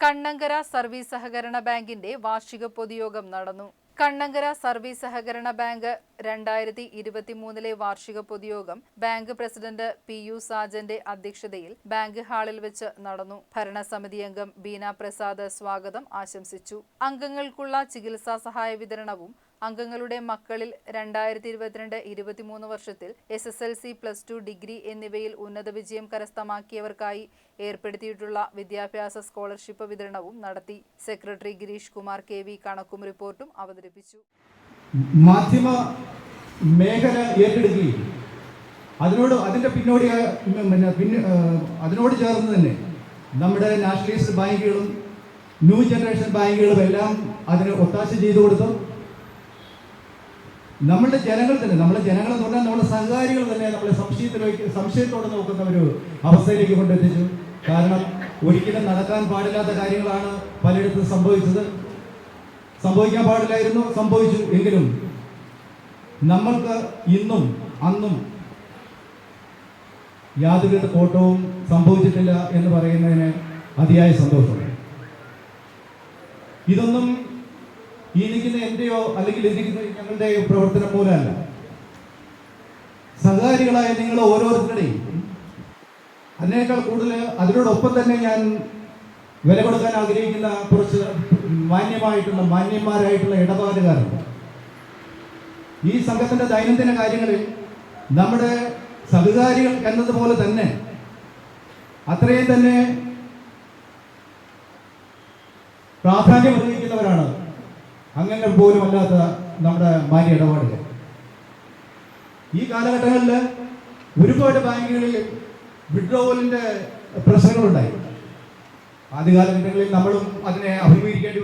Kannankara service സഹകരണ ബാങ്കിന്റെ വാർഷിക പൊതുയോഗം നടന്നു. കണ്ണങ്കര സർവീസ് സഹകരണ ബാങ്ക് രണ്ടായിരത്തി ഇരുപത്തിമൂന്നിലെ വാർഷിക പൊതുയോഗം ബാങ്ക് പ്രസിഡന്റ് പി യു സാജന്റെ അധ്യക്ഷതയിൽ ബാങ്ക് ഹാളിൽ വെച്ച് നടന്നു. ഭരണസമിതി അംഗം ബീന പ്രസാദ് സ്വാഗതം ആശംസിച്ചു. അംഗങ്ങൾക്കുള്ള ചികിത്സാ സഹായ വിതരണവും അംഗങ്ങളുടെ മക്കളിൽ രണ്ടായിരത്തി ഇരുപത്തിരണ്ട് ഇരുപത്തിമൂന്ന് വർഷത്തിൽ S S L C plus two degree എന്നിവയിൽ ഉന്നത വിജയം കരസ്ഥമാക്കിയവർക്കായി ഏർപ്പെടുത്തിയിട്ടുള്ള വിദ്യാഭ്യാസ സ്കോളർഷിപ്പ് വിതരണവും നടത്തി. Secretary Girish Kumar K V കണക്കും റിപ്പോർട്ടും അവതരിപ്പിച്ചു. മാധ്യമ മേഖല ഏറ്റെടുക്കുകയും അതിനോട് അതിന്റെ പിന്നോടി പിന്നെ അതിനോട് ചേർന്ന് തന്നെ നമ്മുടെ നാഷണലിസ്റ്റ് ബാങ്കുകളും ന്യൂ ജനറേഷൻ ബാങ്കുകളും എല്ലാം അതിന് ഒത്താശ ചെയ്തു കൊടുത്തു. നമ്മളുടെ ജനങ്ങൾ തന്നെ നമ്മുടെ ജനങ്ങൾ എന്ന് പറഞ്ഞാൽ നമ്മുടെ സഹകാരികൾ തന്നെ നമ്മളെ സംശയത്തിലേക്ക് സംശയത്തോടെ നോക്കുന്ന ഒരു അവസ്ഥയിലേക്ക് കൊണ്ടെത്തിച്ചു. കാരണം ഒരിക്കലും നടക്കാൻ പാടില്ലാത്ത കാര്യങ്ങളാണ് പലയിടത്തും സംഭവിച്ചത്. സംഭവിക്കാൻ പാടില്ലായിരുന്നു സംഭവിച്ചു എങ്കിലും നമ്മൾക്ക് ഇന്നും അന്നും യാതൊരു കോട്ടവും സംഭവിച്ചിട്ടില്ല എന്ന് പറയുന്നതിന് അതിയായ സന്തോഷമുണ്ട്. ഇതൊന്നും ഈ നിൽക്കുന്ന എന്റെയോ അല്ലെങ്കിൽ ഇരിക്കുന്ന ഞങ്ങളുടെയോ പ്രവർത്തനം മൂലമല്ല സഹകാരികളായ നിങ്ങൾ ഓരോരുത്തരുടെയും. അതിനേക്കാൾ കൂടുതൽ അതിനോടൊപ്പം തന്നെ ഞാൻ വില കൊടുക്കാൻ ആഗ്രഹിക്കുന്ന കുറച്ച് മാന്യമായിട്ടുള്ള മാന്യന്മാരായിട്ടുള്ള ഇടപാടുകാരുണ്ട്. ഈ സംഘത്തിന്റെ ദൈനംദിന കാര്യങ്ങളിൽ നമ്മുടെ സഹകാരികൾ എന്നതുപോലെ തന്നെ അത്രയും തന്നെ പ്രാധാന്യം അറിയിക്കുന്നവരാണ് അംഗങ്ങൾ പോലും അല്ലാത്ത നമ്മുടെ മാന്യ ഇടപാടുകൾ. ഈ കാലഘട്ടങ്ങളിൽ ഒരുപാട് ബാങ്കുകളിൽ വിഡ്രോവലിന്റെ പ്രശ്നങ്ങളുണ്ടായി. ആദ്യ കാലഘട്ടങ്ങളിൽ നമ്മളും അതിനെ അഭിമുഖീകരിച്ചു